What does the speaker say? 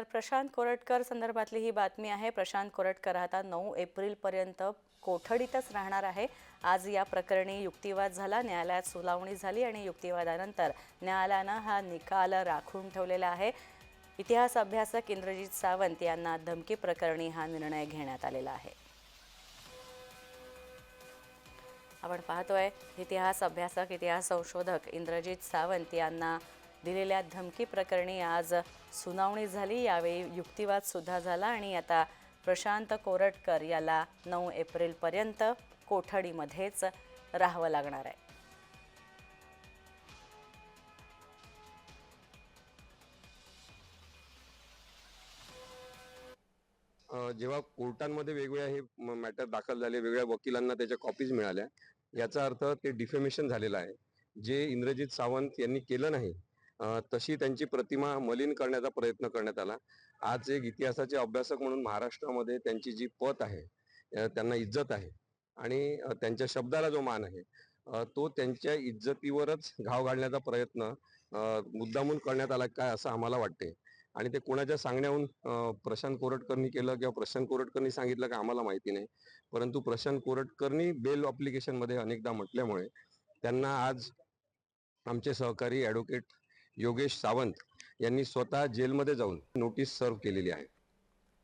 तर प्रशांत कोरटकर संदर्भातली ही बातमी आहे. प्रशांत कोरटकर आता नऊ एप्रिलपर्यंत कोठडीतच राहणार आहे. आज या प्रकरणी युक्तिवाद झाला न्यायालयात सुनावणी झाली आणि युक्तिवादानंतर न्यायालयानं हा निकाल राखून ठेवलेला आहे. इतिहास अभ्यासक इंद्रजित सावंत यांना धमकी प्रकरणी हा निर्णय घेण्यात आलेला आहे. आपण पाहतोय इतिहास अभ्यासक इतिहास संशोधक इंद्रजित सावंत यांना दिलेल्या धमकी प्रकरणी आज सुनावणी झाली. यावेळी युक्तिवाद सुद्धा झाला आणि आता प्रशांत कोरटकर याला नऊ एप्रिलपर्यंत कोठडीमध्येच राहावं लागणार आहे. जेव्हा कोर्टांमध्ये वेगवेगळ्या हे मॅटर दाखल झाले वेगळ्या वकिलांना त्याच्या कॉपीज मिळाल्या याचा अर्थ ते डिफेमेशन झालेलं आहे. जे इंद्रजित सावंत यांनी केलं नाही तशी त्यांची प्रतिमा मलिन करण्याचा प्रयत्न करण्यात आला. आज एक इतिहासाचे अभ्यासक म्हणून महाराष्ट्रामध्ये त्यांची जी पत आहे त्यांना इज्जत आहे आणि त्यांच्या शब्दाला जो मान आहे तो त्यांच्या इज्जतीवरच घाव घालण्याचा प्रयत्न मुद्दामून करण्यात आला काय असं आम्हाला वाटते. आणि ते कोणाच्या सांगण्याहून प्रशांत कोरटकरनी केलं किंवा प्रशांत कोरटकरनी सांगितलं का आम्हाला माहिती नाही. परंतु प्रशांत कोरटकरनी बेल अप्लिकेशनमध्ये अनेकदा म्हटल्यामुळे त्यांना आज आमचे सहकारी ॲडव्होकेट योगेश सावंत यांनी स्वतः जेलमध्ये जाऊन नोटीस सर्व केलेली आहे.